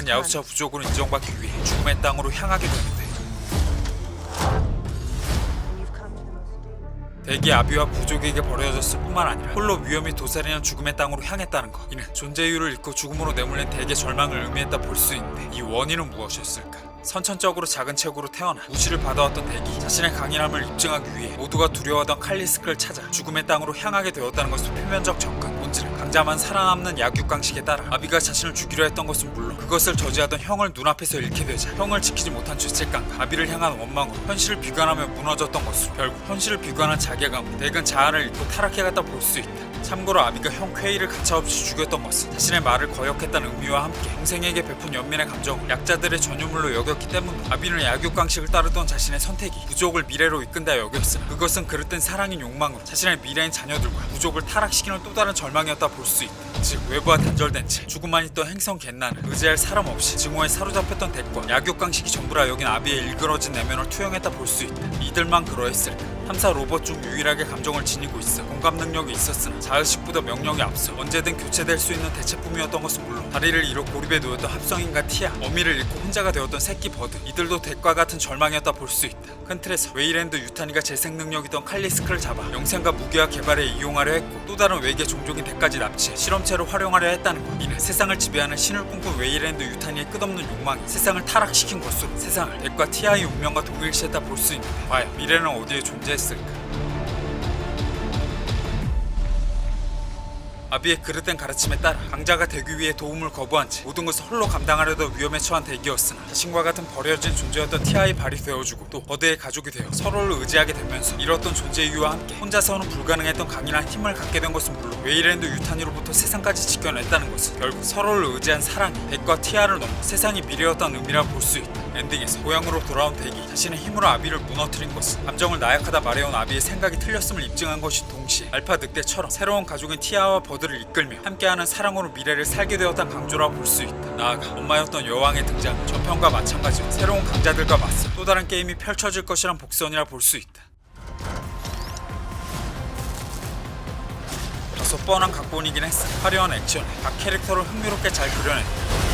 Hunt. 야우차 부족으로 인정받기 위해 죽음의 땅으로 향하게 되는데 덱이 아비와 부족에게 버려졌을 뿐만 아니라 홀로 위험이 도사리는 죽음의 땅으로 향했다는 것 이는 존재 이유를 잃고 죽음으로 내몰린 덱의 절망을 의미했다 볼 수 있는데 이 원인은 무엇이었을까? 선천적으로 작은 체구로 태어나 무시를 받아왔던 덱이 자신의 강인함을 입증하기 위해 모두가 두려워하던 칼리스크를 찾아 죽음의 땅으로 향하게 되었다는 것은 표면적 접근 본질은 강자만 살아남는 약육강식에 따라 아비가 자신을 죽이려 했던 것은 물론 그것을 저지하던 형을 눈앞에서 잃게 되자 형을 지키지 못한 죄책감 아비를 향한 원망으로 현실을 비관하며 무너졌던 것으로 결국 현실을 비관한 자괴감 덱은 자아를 잃고 타락해갔다 볼 수 있다 참고로 아비가 형 퀘이를 가차없이 죽였던 것은 자신의 말을 거역했다는 의미와 함께 동생에게 베푼 연민의 감정을 약자들의 전유물로 여겼기 때문 아비는 약육강식을 따르던 자신의 선택이 부족을 미래로 이끈다 여겼으나 그것은 그릇된 사랑인 욕망으로 자신의 미래인 자녀들과 부족을 타락시키는 또 다른 절망이었다 볼 수 있다. 즉 외부와 단절된 채 죽음만 있던 행성 겟나는 의지할 사람 없이 증오에 사로잡혔던 덱과 약육강식이 전부라 여긴 아비의 일그러진 내면을 투영했다 볼 수 있다. 이들만 그러했을까 탐사 로봇 중 유일하게 감정을 지니고 있어. 공감 능력이 있었으나 자의식보다 명령이 앞서 언제든 교체될 수 있는 대체품이었던 것은 물론 다리를 잃어 고립에 놓였던 합성인과 티아 어미를 잃고 혼자가 되었던 새끼 버드. 이들도 덱과 같은 절망이었다 볼 수 있다. 큰 틀에서 웨이랜드 유탄이가 재생 능력이던 칼리스크를 잡아 영생과 무기화 개발에 이용하려 했고 또 다른 외계 종족인 덱까지 납치해 실험체로 활용하려 했다는 것. 이는 세상을 지배하는 신을 꿈꾼 웨이랜드 유탄이의 끝없는 욕망이 세상을 타락시킨 것으로 세상을 덱과 티아의 운명과 동일시했다 볼 수 있는데 과연 미래는 어디에 존재했을까 아비의 그릇된 가르침에 따라 강자가 되기 위해 도움을 거부한 채 모든 것을 홀로 감당하려던 위험에 처한 덱이었으나 자신과 같은 버려진 존재였던 티아의 발이 되어주고 또 버드의 가족이 되어 서로를 의지하게 되면서 잃었던 존재 이유와 함께 혼자서는 불가능했던 강인한 힘을 갖게 된 것은 물론 웨이랜드 유탄이로부터 세상까지 지켜냈다는 것은 결국 서로를 의지한 사랑이 덱과 티아를 넘어 세상이 미래였던 의미라 볼 수 있다 엔딩에서 고향으로 돌아온 덱이 자신의 힘으로 아비를 무너뜨린 것은 감정을 나약하다 말해온 아비의 생각이 틀렸음을 입증한 것이 동시에 알파 늑대처럼 새로운 가족인 티아와 버드를 이끌며 함께하는 사랑으로 미래를 살게 되었다는 강조라 볼수 있다. 나아가 엄마였던 여왕의 등장 전편과 마찬가지로 새로운 강자들과 맞서 또 다른 게임이 펼쳐질 것이란 복선이라 볼 수 있다. 다소 뻔한 각본이긴 했어. 화려한 액션에 각 캐릭터를 흥미롭게 잘 그려냈다.